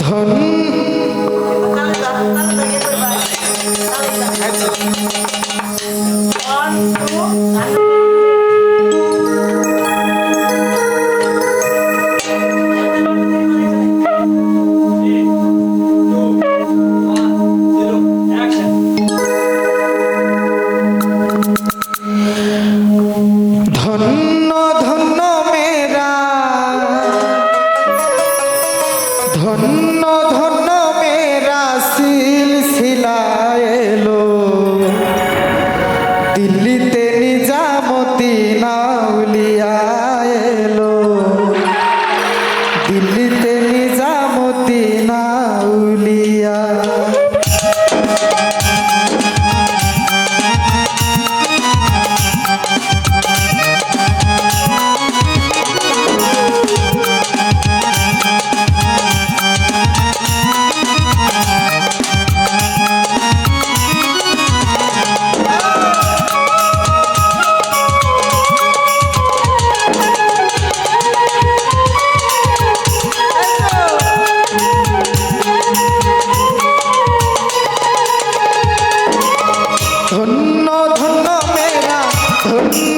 ধন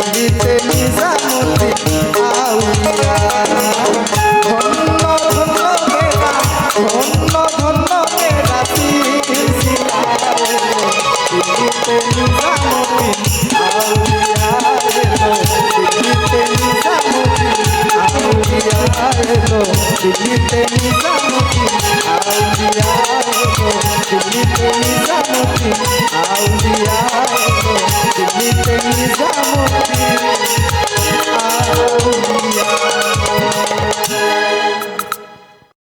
দিল্লিতে নিজামুদ্দিন আউলিয়া এলো দিল্লিতে নিজামুদ্দিন